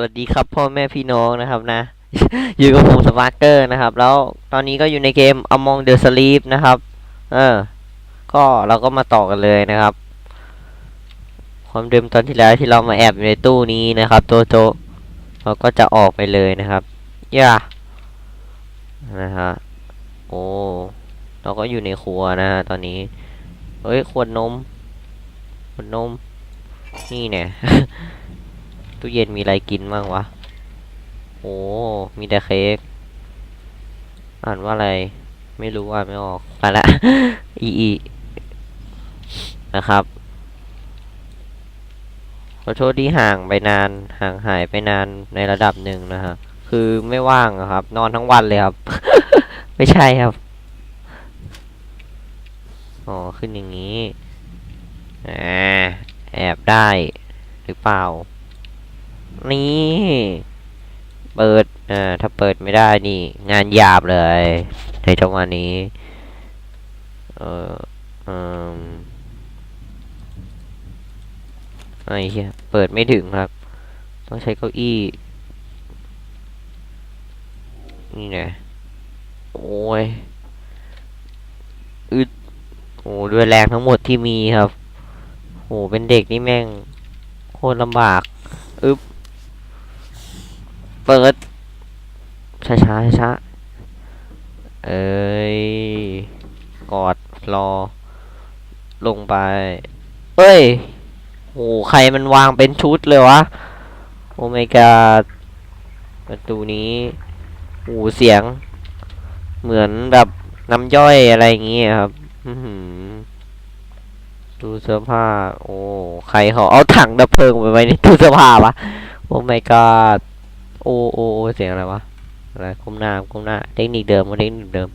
วัสดีครับพ่อแม่พี่น้องนะครับนะ อยู่กับผมสมาร์เกอร์นะครับ แล้วตอนนี้ก็อยู่ในเกม Among the Sleep นะครับ เออ ก็เราก็มาต่อกันเลยนะครับ ความเดิมตอนที่แล้วที่เรามาแอบอยู่ในตู้นี้นะครับโตโจเราก็จะออกไปเลยนะครับย่านะฮะโอ้เราก็อยู่ในครัวนะฮะตอนนี้เฮ้ยขวดนมขวดนม นี่เนี่ย ตู้เย็นมีอะไรกินบ้างวะ โอ้ มีแต่เค้ก อ่านว่าอะไร ไม่รู้อ่านไม่ออกไปละ อีอีนะครับ ขอโทษที่ห่างไปนาน ห่างหายไปนานในระดับหนึ่งนะฮะ คือไม่ว่างครับ นอนทั้งวันเลยครับ ไม่ใช่ครับ อ๋อ ขึ้นอย่างนี้ อ่า แอบได้หรือเปล่า นี่เปิดอ่าถ้าเปิดไม่ได้นี่ งานหยาบเลย ในจังหวะนี้ เอออืมไอ้เหี้ยเปิดไม่ถึงครับ ต้องใช้เก้าอี้ นี่ไงโอ้ยอึดโอ้ด้วยแรงทั้งหมดที่มีครับโอ้เป็นเด็กนี่แม่ง โคตรลำบาก อึบ เปิด ช้าช้าช้าเอ้ย กอดรอ ลงไป เอ้ยโอ้ใครมันวางเป็นชุดเลยวะ โอ้ my god ประตูนี้โอ้เสียง เหมือนแบบน้ำย่อยอะไรอย่างเงี้ยครับอื้อหือตู้เสื้อผ้า โอ้ ใครเขาเอาถังดับเพลิงไปไว้ในตู้เสื้อผ้าวะ โอ้ my god โอ้โอโอเสียงอะไรวะอะไรก้มหน้าก้มหน้าเทคนิคเดิมเทคนิคเดิม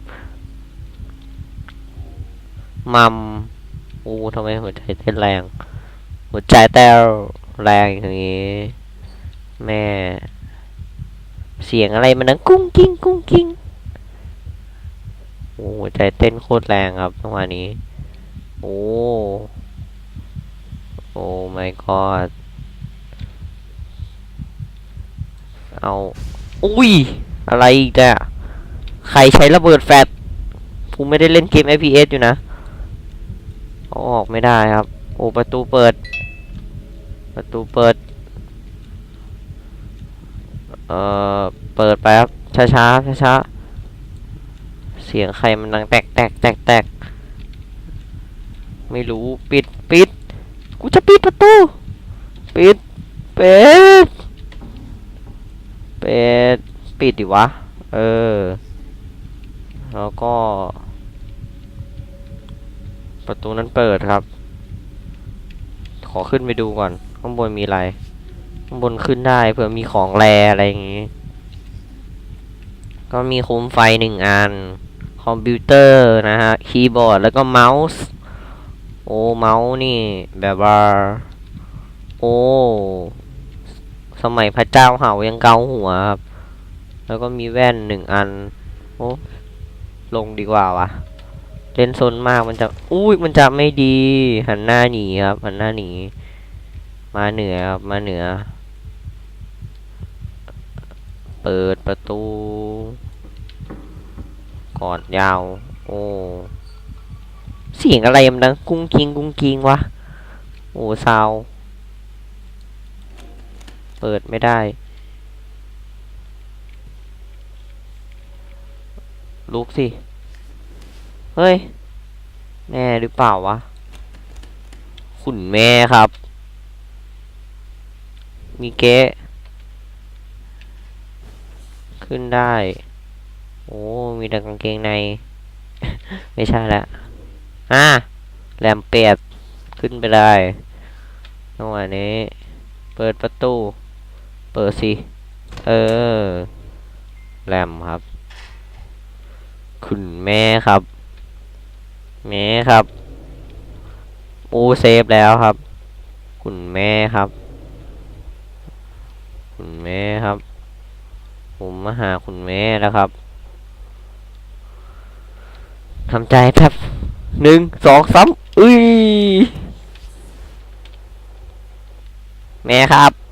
มัมโอ้ทำไมหัวใจเต้นแรง หัวใจเต้นแรงอย่างนี้ แม่ เสียงอะไรมันนังกุ้งกิ้งกุ้งกิ้งโอ้หัวใจเต้นโคตรแรงครับจังหวะนี้ โอ้ โอ้ my god เอา อุ้ย อะไรอีกเนี่ยใครใช้ระเบิดแฟลชกูไม่ได้เล่นเกม FPS อยู่นะเอาออกไม่ได้ครับ โอ้ประตูเปิด ประตูเปิด เอ่อ เปิดไปครับ ช้าช้าช้าช้าๆเสียงใครมันดังแตกแตกแตกแตกไม่รู้ ปิด ปิด กูจะปิดประตู ปิด ปิด ปิดปิดดิวะ เออ แล้วก็ ประตูนั้นเปิดครับ ขอขึ้นไปดูก่อน ข้างบนมีอะไร ข้างบนขึ้นได้เผื่อมีของแรอะไรอย่างงี้ ก็มีโคมไฟหนึ่งอัน คอมพิวเตอร์นะฮะ คีย์บอร์ด แล้วก็เมาส์ โอ้ เมาส์นี่ แบบว่า โอ้ สมัยพระเจ้าเห่ายังเกาหัวครับ แล้วก็มีแว่นหนึ่งอัน โอ้ลงดีกว่าวะเล่นโซนมากมันจะ อุ้ยมันจะไม่ดี หันหน้าหนีครับ หันหน้าหนี มาเหนือครับ มาเหนือ เปิดประตู กอดยาว โอ้เสียงอะไรมันดังกุ้งกิงกุ้งกิงวะ โอ้ซาว เปิดไม่ได้ ลุกสิ เฮ้ย แม่หรือเปล่าวะ คุณแม่ครับ มีเก๊ขึ้นได้ โอ้ มีแต่กางเกงใน ไม่ใช่ละอะแรมเปียดขึ้นไปได้จังหวะนี้ เปิดประตู เปิดสิ เออ แรมครับ คุณแม่ครับ แม่ครับ โอเซฟแล้วครับ คุณแม่ครับ คุณแม่ครับ ผมมาหาคุณแม่แล้วครับทำใจแป๊บหนึ่งสองสามอุ้ยแม่ครับ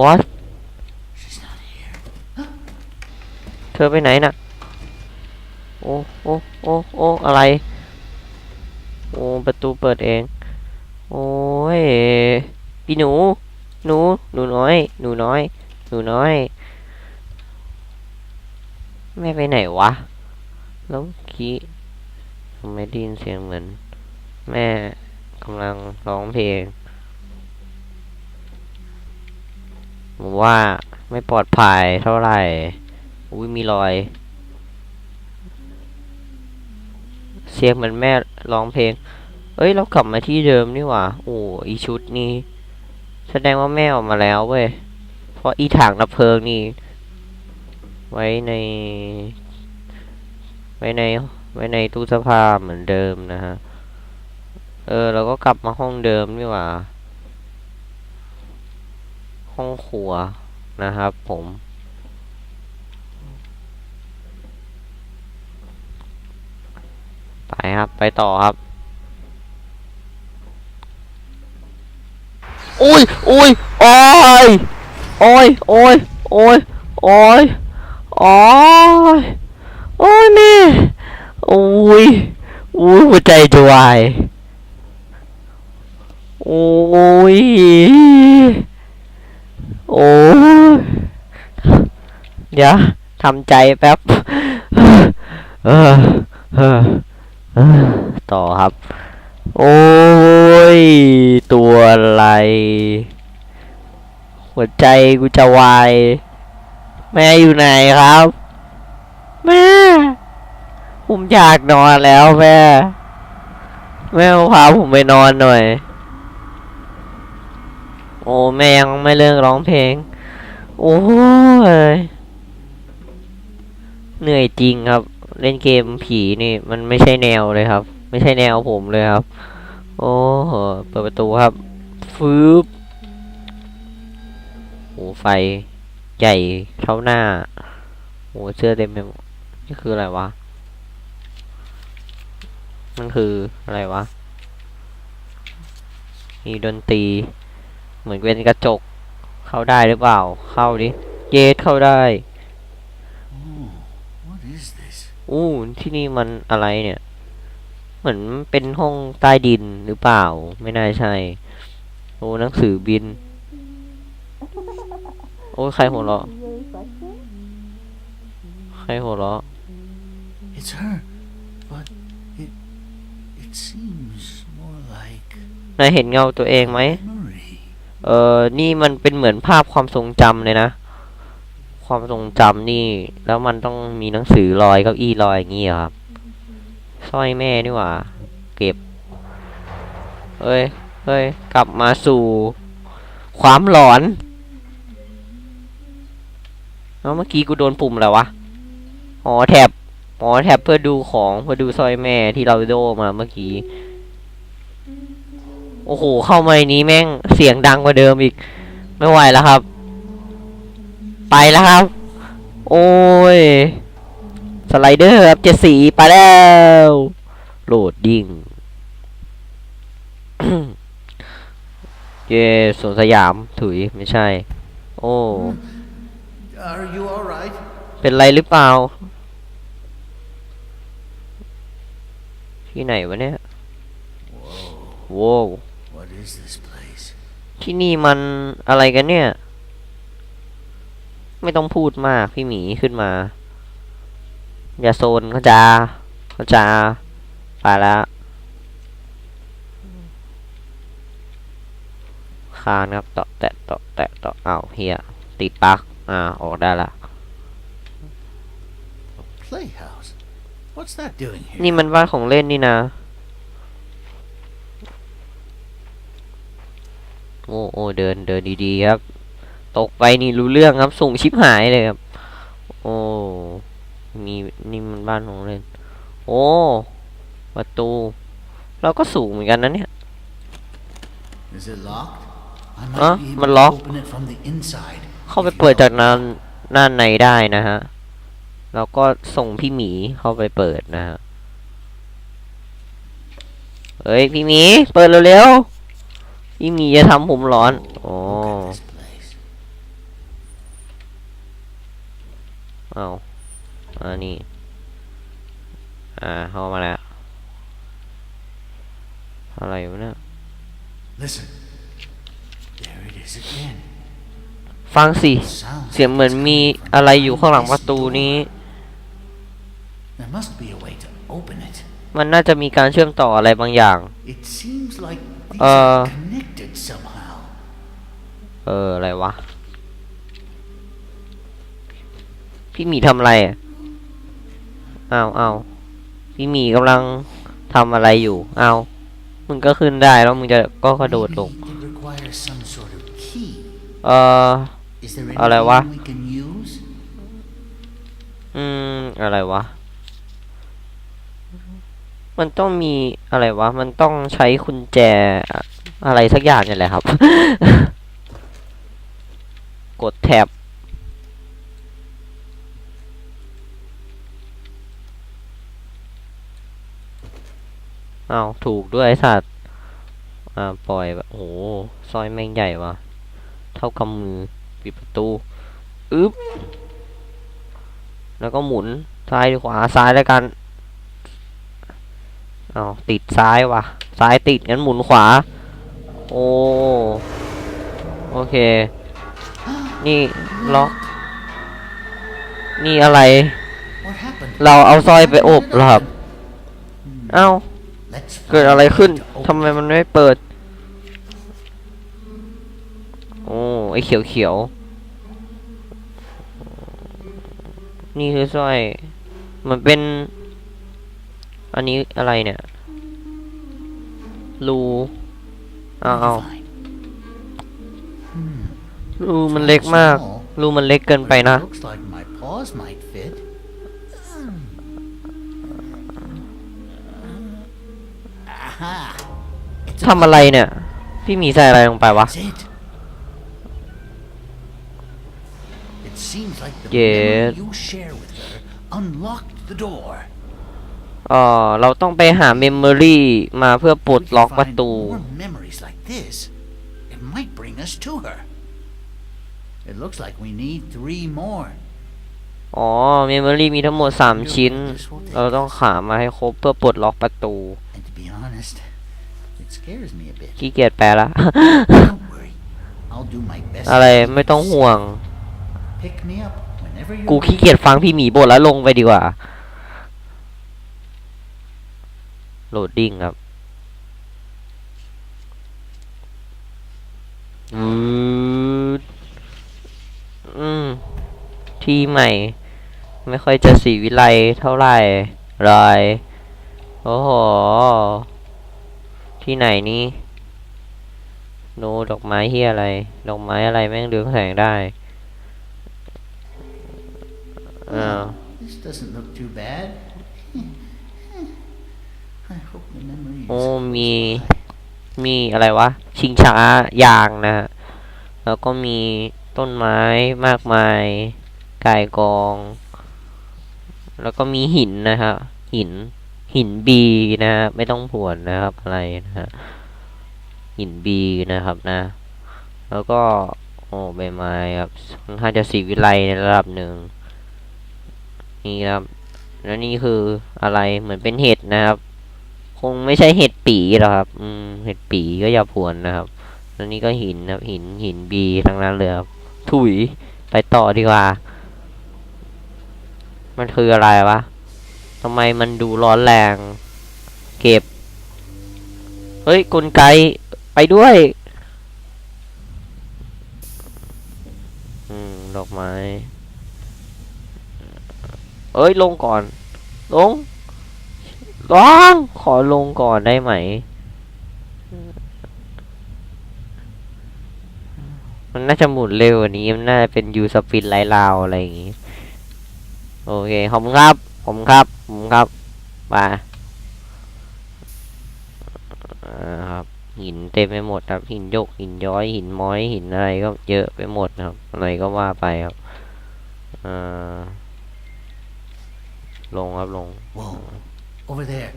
what She's not here. เธอไปไหนน่ะ โอ้โอ้โอ้โอ้อะไร โอ้ประตูเปิดเอง โอ้ยพี่หนู หนู หนูน้อย หนูน้อย หนูน้อย แม่ไปไหนวะ แล้วเมื่อกี้ทำไมได้ยินเสียงเหมือน แม่กำลังร้องเพลง ผมว่าไม่ปลอดภัยเท่าไหร่ อุ้ยมีรอย เสียงเหมือนแม่ร้องเพลง เอ้ย เรากลับมาที่เดิมนี่หว่า โอ้อีชุดนี้ แสดงว่าแม่ออกมาแล้วเว้ย เพราะอีถังดับเพลิงนี่ ไว้ใน ไว้ใน ไว้ในตู้เสื้อผ้าเหมือนเดิมนะฮะ เออ เราก็กลับมาห้องเดิมนี่หว่า ห้องครัวนะครับผมไปครับ ไปต่อครับ อุ้ยอุ้ยโอ้ยโอ้ยโอ้ยโอ้ยโอ้ยโอ้ยโอ้ยแม่โอ้ยอุ้ยหัวใจจะวายโอ้ย โอ้ยเดี๋ยวทำใจแป๊บต่อครับ โอ้ย ตัวอะไร หัวใจกูจะวาย แม่อยู่ไหนครับ แม่ผมอยากนอนแล้วแม่ แม่พาผมไปนอนหน่อย อ้แม่ยังไม่เลิกร้องเพลง โอ้ยเหนื่อยจริงครับ เล่นเกมผีนี่ มันไม่ใช่แนวเลยครับ ไม่ใช่แนวผมเลยครับ โอ้โหเปิดประตูครับฟืบโอ้ไฟใหญ่เท่าหน้าโอ้เสื้อเต็มไปหมดนี่คืออะไรวะ มันคืออะไรวะ มีดนตรี เหมือนเป็นกระจก เข้าได้หรือเปล่า เข้าดิเยสเข้าได้ Oh, what is this? อู้ที่นี่มันอะไรเนี่ย เหมือนเป็นห้องใต้ดินหรือเปล่า ไม่น่าใช่ โอ้หนังสือบิน โอ้ยใครหัวเราะใครหัวเราะ It's her, but it it seems more like นายเห็นเงาตัวเองไหม memory. เออนี่มันเป็นเหมือนภาพความทรงจำเลยนะ ความทรงจำนี่ แล้วมันต้องมีหนังสือลอยเก้าอี้ลอยอย่างงี้เหรอครับสร้อยแม่นี่หว่า เก็บ เฮ้ย เฮ้ย กลับมาสู่ ความหลอนแล้วเมื่อกี้กูโดนปุ่มอะไรวะ อ๋อแท็บ อ๋อแท็บเพื่อดูของ เพื่อดูสร้อยแม่ที่เราโดมาเมื่อกี้ โอ้โห เข้ามาในนี้แม่งเสียงดังกว่าเดิมอีก ไม่ไหวแล้วครับ ไปแล้วครับ โอ้ย สไลเดอร์ครับเจ็ดสีไปแล้ว โหลดดิ้งเย่สวนสยามถุยไม่ใช่ โอ้ right? เป็นไรหรือเปล่า ที่ไหนวะเนี่ยโว้ว What is this place? ที่นี่มันอะไรกันเนี่ย ไม่ต้องพูดมากพี่หมีขึ้นมา อย่าโซนเขาจาเขาจาไปแล้วคานครับเตาะแตะเตาะแตะเตาะอ้าวเฮียติดปลั๊กอ่าออกได้ละ Playhouse. What's that doing here? นี่มันบ้านของเล่นนี่นะ โอ้โอ้เดินเดินดีๆครับ ตกไปนี่รู้เรื่องครับสูงชิบหายเลยครับ โอ้มีนี่มันบ้านของเล่น โอ้ประตู เราก็สูงเหมือนกันนะเนี่ย Is it locked? I Huh? might be able มัน to ล็อก open it from the inside. เข้าไป if you เปิด help จาก me. ด้านด้านในได้นะฮะ แล้วก็ส่งพี่หมีเข้าไปเปิดนะฮะ เฮ้ย พี่หมี เปิดเร็วๆ พี่หมีจะทำผมร้อน อ๋อ Look at this place. เอาอันนี้ อ่าเข้ามาแล้ว อะไรวะเนี่ย Listen. There it is again. ฟังสิ Sounds เสียงเหมือนมีอะไรอยู่ข้างหลังประตูนี้ There must be a way to open it. มันน่าจะมีการเชื่อมต่ออะไรบางอย่าง It seems like these Uh. are connected somehow. เออ อะไรวะ พี่หมีทำอะไรอะอ้าวอ้าวพี่หมีกำลังทำอะไรอยู่อ้าวมึงก็ขึ้นได้แล้วมึงจะก็กระโดดลง Maybe it requires some sort of key. เออ Is there อะไรวะ? anything we can use? อืม อะไรวะ มันต้องมีอะไรวะ มันต้องใช้กุญแจ อะไรสักอย่างเนี่ยแหละครับ กดแท็บเอาถูกด้วยสัตว์ อ่า ปล่อยแบบ โอ้โหซอยแม่งใหญ่วะเท่ากำมือ ปิดประตู อึ๊บ แล้วก็หมุน ซ้ายขวา ซ้ายแล้วกัน เอาติดซ้ายว่ะ ซ้ายติดงั้นหมุนขวา โอ้โอเค นี่ล็อกนี่อะไร เราเอาสร้อยไปอบหรอครับเอ้าเกิดอะไรขึ้นทำไมมันไม่เปิด โอ้ไอเขียวเขียวนี่คือสร้อย มันเป็น อันนี้อะไรเนี่ย รู อาเอา Fine. รูมันเล็กมาก รูมันเล็กเกินไป But it นะ Looks like my paws might fit. Aha! It's a ทำอะไรเนี่ย พี่หมีใส่อะไรลงไปวะ That's it. It seems like the Yeah. memory you share with her unlocked the door. เออเราต้องไปหาเมมโมรี่มาเพื่อปลด If we ล็อก find ประตู More memories like this. It might bring us to her. It looks like we need three more. อ๋อ เมมโมรี่มีทั้งหมด 3 ชิ้น เราต้องหามาให้ครบเพื่อปลดล็อกประตู And to be honest, it scares me a bit. ขี้เกียจแปลละ Don't worry. I'll do my best. อะไร to keep ไม่ต้อง you ห่วง safe. Pick me up whenever you're กูขี้ ready. เกียจฟังพี่หมีบ่นแล้วลงไปดีกว่า โหลดดิ้งครับอืดอืม ที่ใหม่ ไม่ค่อยจะสีวิไลเท่าไหร่เลยโอ้โห ที่ไหนนี่โนดอกไม้เฮียอะไร ดอกไม้อะไรแม่งเรืองแสงได้อ้าว This doesn't look too bad. I hope the memory is โอ้มีมีอะไรวะ ชิงช้ายางนะฮะแล้วก็มีต้นไม้มากมายกายกอง แล้วก็มีหินนะฮะหินหินบีนะฮะไม่ต้องผวนนะครับ อะไรนะฮะหินบีนะครับนะ แล้วก็ โอ้ใบไม้ครับค่อนข้างจะสีวิไลในระดับหนึ่งนี่ครับ แล้วนี่คืออะไรเหมือนเป็นเห็ดนะครับ คงไม่ใช่เห็ดปีหรอกครับ อืม เห็ดปีก็อย่าผวนนะครับแล้วนี่ก็หินครับ หินหินบีทั้งนั้นเลยครับ ถุย ไปต่อดีกว่า มันคืออะไรวะทำไมมันดูร้อนแรง เก็บ เฮ้ยกลไกไปด้วย อืม ดอกไม้ เอ้ย ลงก่อน ลง ร้อง ขอลงก่อนได้ไหม มันน่าจะหมุนเร็วกว่านี้ มันน่าจะเป็นยูสปินไลลาวอะไรอย่างงี้ โอเค ขอบคุณครับ ผมครับ ผมครับมาอ่าครับ หินเต็มไปหมดครับ หินยก หินย้อย หินม้อย หินอะไรก็เยอะไปหมดนะครับ อะไรก็ว่าไปครับอ่าลงครับลง Over there.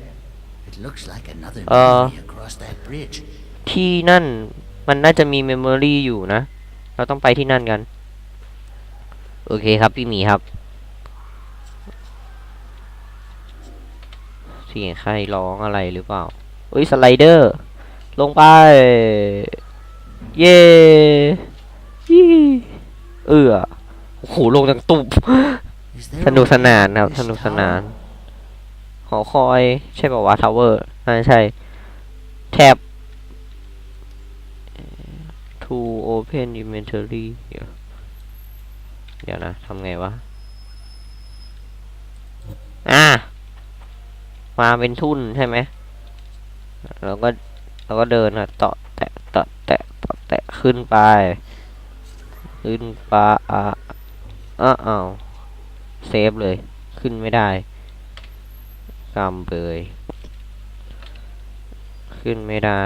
It looks like another memory across that bridge. ที่นั่นมันน่าจะมีเมมโมรีอยู่นะ เราต้องไปที่นั่นกัน โอเคครับพี่หมีครับเสียงใครร้องอะไรหรือเปล่าอุ้ยสไลเดอร์ ลงไป เย่ยี่เออโอ้โหลงจังตุบสนุกสนานครับ สนุกสนาน หอคอย ใช่ป่าวะทาวเวอร์น่ใช่ แทบ to open inventory เดี๋ยวนะทำไงวะ อะ มาเป็นทุ่นใช่ไหมแล้วก็แล้วก็เดินอะต่อแตะต่อแตะต่อแตะขึ้นไป ขึ้นไปอะอ้าวอ้าวเซฟเลย ขึ้นไม่ได้ กำเบยขึ้นไม่ได้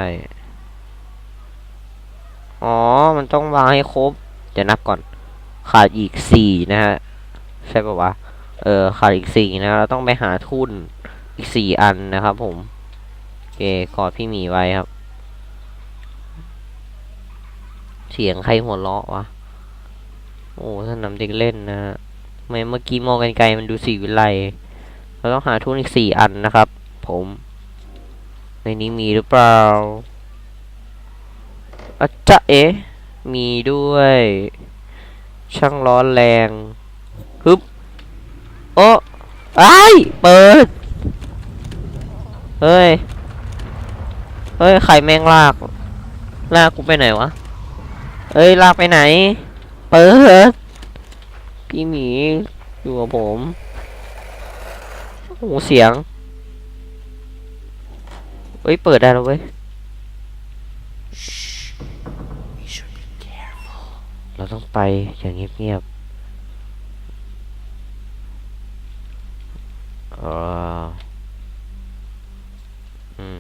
อ๋อ มันต้องวางให้ครบ จะนับก่อน ขาดอีกสี่นะฮะ ใช่ปะวะ เออ ขาดอีกสี่นะ เราต้องไปหาทุนอีกสี่อันนะครับผมโอเคกอดพี่หมีไว้ครับ เสียงใครหัวเราะวะ โอ้สนามเด็กเล่นนะฮะทำไมเมื่อกี้มองไกลๆมันดูสีวิไล เราต้องหาทุนอีกสี่อันนะครับ ผม ในนี้มีหรือเปล่าอาจะเอ๊มีด้วย ช่างร้อนแรงฮึบโอ้ไอ้ายเปิด เฮ้ย เฮ้ยใครแมงลาก ลากกูไปไหนวะ เอ้ย ลากไปไหน เปิด พี่หมีอยู่กับผม โอ้โหเสียง เฮ้ย เปิดได้แล้วเว้ย เราต้องไปอย่างเงียบๆเอออืม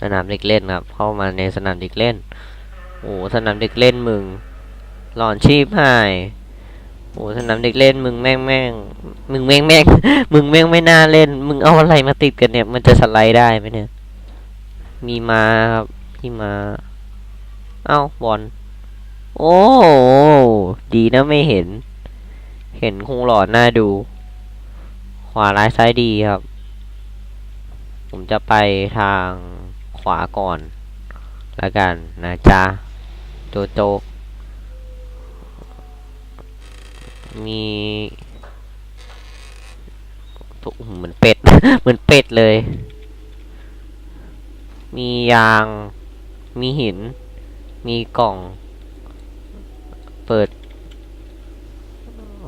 สนามเด็กเล่นครับ เข้ามาในสนามเด็กเล่น โอ้สนามเด็กเล่นมึงหลอนชีพหาย โอ้สนามเด็กเล่นมึงแม่งแม่งมึงแม่งแม่งมึงแม่งไม่น่าเล่น มึงเอาอะไรมาติดกันเนี่ย มันจะสไลด์ได้ไหมเนี่ย มีมาครับพี่มา เอ้าบอลโอ้ดีนะไม่เห็น เห็นคงหลอนหน้าดู ขวาร้ายซ้ายดีครับ ผมจะไปทางขวาก่อนล้วกันนะจ๊ะโจโจ มีตุ๊เหมือนเป็ด เหมือนเป็ดเลย มียาง มีหิน มีกล่อง เปิด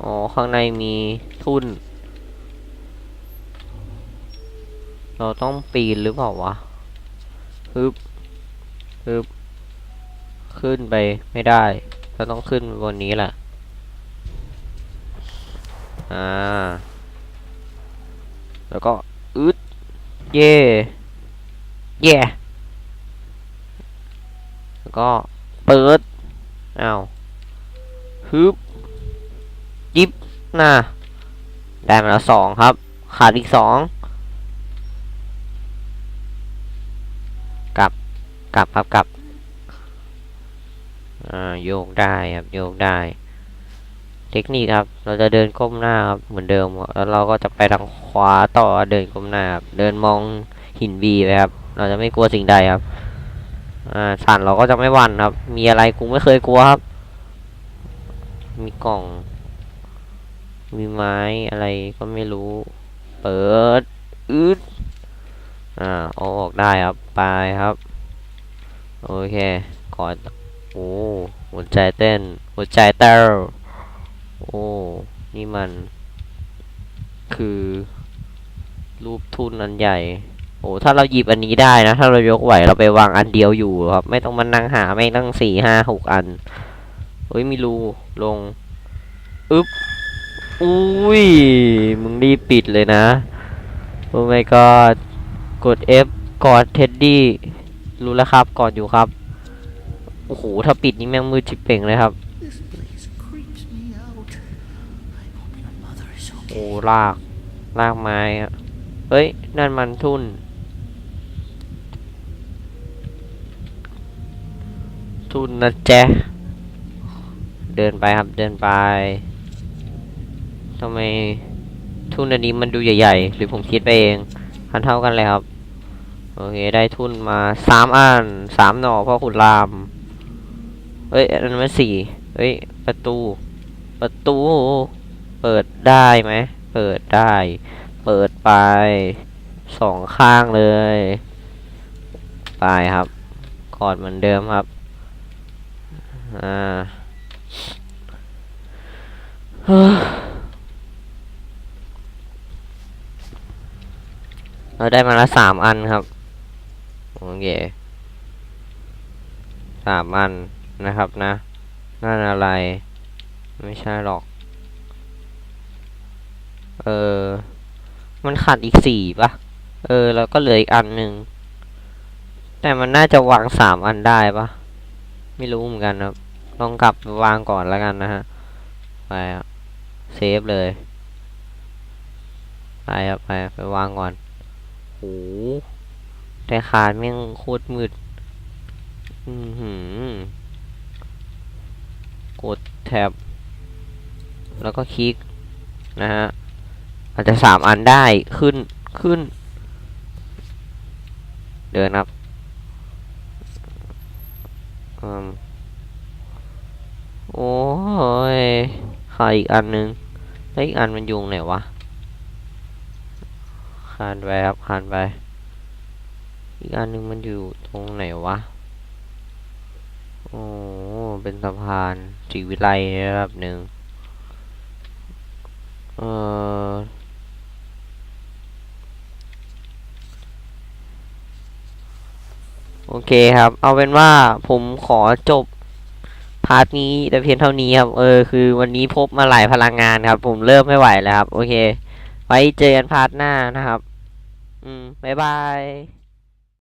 อ๋อ ข้างในมีทุ่น เราต้องปีนหรือเปล่าวะฮึบฮึบขึ้นไปไม่ได้ เราต้องขึ้นบนนี้แหละ อ่า แล้วก็อึดเย่เย่แล้วก็เปิดอ้าวฮึบยิบน่ะได้มาแล้วสองครับ ขาดอีกสองกลับกลับครับกลับอ่าโยกได้ครับ โยกได้ เทคนิคครับ เราจะเดินก้มหน้าครับเหมือนเดิม แล้วเราก็จะไปทางขวาต่อเดินก้มหน้าครับเดินมองหินบีไปครับ เราจะไม่กลัวสิ่งใดครับ อ่าสันเราก็จะไม่หวั่นครับ มีอะไรกูไม่เคยกลัวครับ มีกล่อง มีไม้อะไรก็ไม่รู้ เปิดอืดอ่าเอาออกได้ครับ ไปครับ โอเคกอดโอ้หัวใจเต้น หัวใจเต้ โอ้ นี่มัน คือ รูปทุนอันใหญ่ โอ้ถ้าเราหยิบอันนี้ได้นะ ถ้าเรายกไหวเราไปวางอันเดียวอยู่ครับ ไม่ต้องมานั่งหาแม่ตั้งสี่ห้าหกอันเฮ้ยมีรูลงอึ๊บอุ้ย มึงรีบปิดเลยนะโอ้ my god กด F กอดเท็ดดี้รู้แล้วครับ กอดอยู่ครับ โอ้โห ถ้าปิดนี่แม่งมืดจิบเป่งเลยครับ ลาก ลากไม้อะเฮ้ย นั่นมันทุ่น ทุ่นนะแจ๊เดินไปครับ เดินไปทำไมทุนอันนี้มันดูใหญ่ๆ หรือผมคิดไปเองพันเท่ากันเลยครับ โอเค ได้ทุนมาสามอันสามหน่อพ่อขุนรามเอ้ย อันนั้นมันสี่เอ้ย ประตู ประตู เปิดได้ไหม เปิดได้ เปิดไปสองข้างเลยไปครับกอดเหมือนเดิมครับ อ่าเราได้มาละสามอันครับ โอเคสามอันนะครับนะ นั่นอะไร ไม่ใช่หรอก เออ มันขาดอีกสี่ปะเออ แล้วก็เหลืออีกอันหนึ่ง แต่มันน่าจะวางสามอันได้ปะไม่รู้เหมือนกันครับ ลองกลับวางก่อนแล้วกันนะฮะ ไปครับเซฟเลย ไปครับไปไปวางก่อนโหแต่คานแม่งโคตรมืด อือหือกดแท็บ แล้วก็คลิกนะฮะ อาจจะสามอันได้ขึ้นขึ้น เดินครับอโอ้ยขาดอีกอันนึงแล้วอีกอันมันอยุงไหนวะคานไปครับคานไป อีกอันนึงมันอยู่ตรงไหนวะโอ้เป็นสะพานจีวิไลระดับหนึ่งเออ โอเคครับ เอาเป็นว่าผมขอจบพาร์ทนี้แต่เพียงเท่านี้ครับเออคือวันนี้พบมาหลายพลังงานครับ ผมเริ่มไม่ไหวแล้วครับ โอเค ไว้เจอกันพาร์ทหน้านะครับ อืมบ๊ายบาย